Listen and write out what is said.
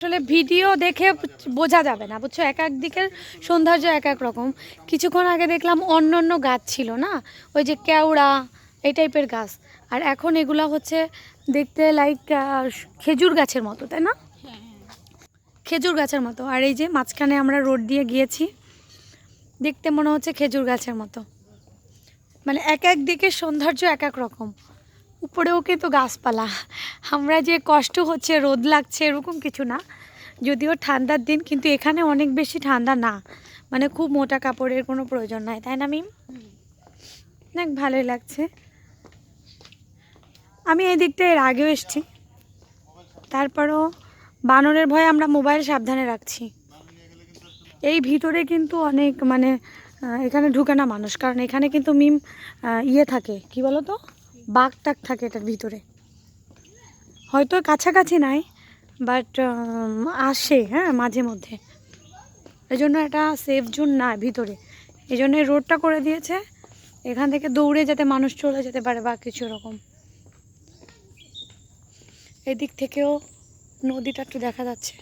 আসলে ভিডিও দেখে বোঝা যাবে না, বুঝছ? এক এক দিকের সৌন্দর্য এক এক রকম। কিছুক্ষণ আগে দেখলাম অন্য অন্য গাছ ছিল না? ওই যে কেওড়া, এই টাইপের গাছ। আর এখন এগুলা হচ্ছে দেখতে লাইক খেজুর গাছের মতো, তাই না? খেজুর গাছের মতো। আর এই যে মাঝখানে আমরা রোড দিয়ে গিয়েছি, দেখতে মনে হচ্ছে খেজুর গাছের মতো। মানে এক এক দিকের সৌন্দর্য এক এক রকম। উপরেও কিন্তু গাছপালা। আমরা যে কষ্ট হচ্ছে, রোদ লাগছে, এরকম কিছু না। যদিও ঠান্ডার দিন, কিন্তু এখানে অনেক বেশি ঠান্ডা না। মানে খুব মোটা কাপড়ের কোনো প্রয়োজন নাই, তাই না মিম? অনেক ভালোই লাগছে। আমি এই দিকটা এর আগেও এসেছি। তারপরও বানরের ভয়ে আমরা মোবাইল সাবধানে রাখছি। এই ভিতরে কিন্তু অনেক মানে এখানে ঢুকে না মানুষ। কারণ এখানে কিন্তু মিম ইয়ে থাকে। কি বলো তো বাঘ টাক থাকে এটার ভিতরে। হয়তো কাছাকাছি নাই বাট আসে হ্যাঁ মাঝে মধ্যে। এই জন্য এটা সেফ জোন না ভিতরে। এই জন্য রোডটা করে দিয়েছে। এখান থেকে দৌড়ে যাতে মানুষ চলে যেতে পারে বা কিছু এরকম। এদিক থেকেও নদীটা একটু দেখা যাচ্ছে।